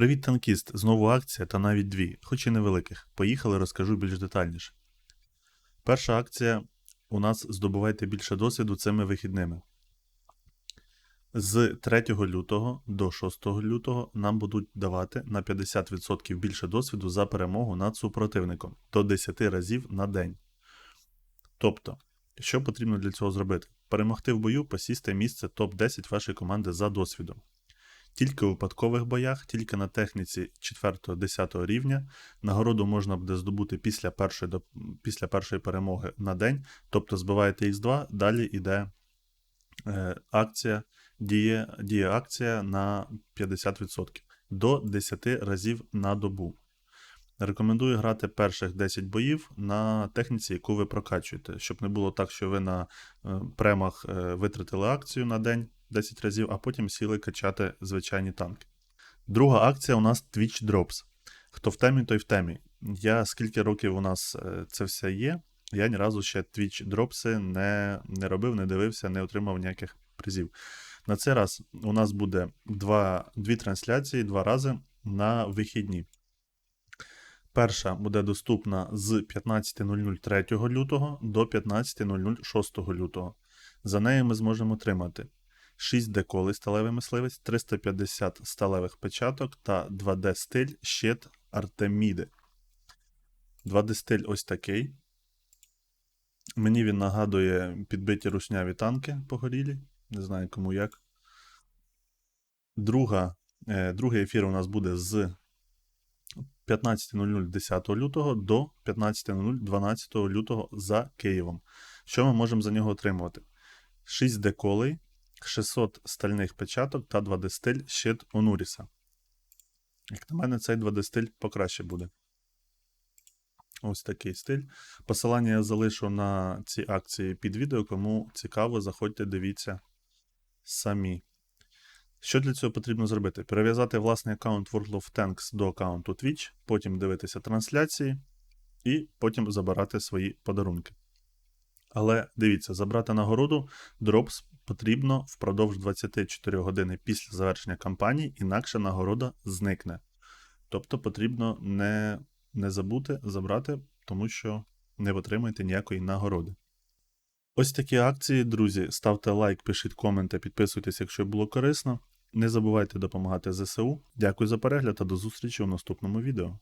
Привіт, танкіст! Знову акція та навіть дві, хоч і невеликих. Поїхали, розкажу більш детальніше. Перша акція у нас здобувайте більше досвіду цими вихідними. З 3 лютого до 6 лютого нам будуть давати на 50% більше досвіду за перемогу над супротивником до 10 разів на день. Тобто, що потрібно для цього зробити? Перемогти в бою, посісти місце топ-10 вашої команди за досвідом. Тільки у випадкових боях, тільки на техніці 4-10 рівня. Нагороду можна буде здобути після першої, після першої перемоги на день. Тобто збиваєте Х2, далі йде е, акція, діє, діє акція на 50% до 10 разів на добу. Рекомендую грати перших 10 боїв на техніці, яку ви прокачуєте, щоб не було так, що ви на е, премах е, витратили акцію на день 10 разів, а потім сіли качати звичайні танки. Друга акція у нас Twitch Drops. Хто в темі, той в темі. Я скільки років у нас е, це все є, я ні разу ще Twitch Dropси не, не робив, не дивився, не отримав ніяких призів. На цей раз у нас буде два, дві трансляції два рази на вихідні. Перша буде доступна з 15.00 3 лютого до 15.00 6 лютого. За нею ми зможемо отримати 6 деколей сталевий мисливець, 350 сталевих печаток та 2D стиль щит Артеміди. 2D стиль ось такий. Мені він нагадує підбиті рушняві танки погорілі. Не знаю кому як. Друга, е, другий ефір у нас буде з 15.00 10 лютого до 15.00 12 лютого за Києвом. Що ми можемо за нього отримувати? 6 деколей, 600 стальних печаток та 2D стиль щит Онуріса. Як на мене, цей 2D стиль покраще буде. Ось такий стиль. Посилання я залишу на ці акції під відео. Кому цікаво, заходьте, дивіться самі. Що для цього потрібно зробити? Перев'язати власний аккаунт World of Tanks до аккаунту Twitch, потім дивитися трансляції і потім забирати свої подарунки. Але дивіться, забрати нагороду дропс потрібно впродовж 24 години після завершення кампанії, інакше нагорода зникне. Тобто потрібно не, не забути забрати, тому що не отримаєте ніякої нагороди. Ось такі акції, друзі. Ставте лайк, пишіть коменти, підписуйтесь, якщо було корисно. Не забувайте допомагати ЗСУ. Дякую за перегляд та до зустрічі у наступному відео.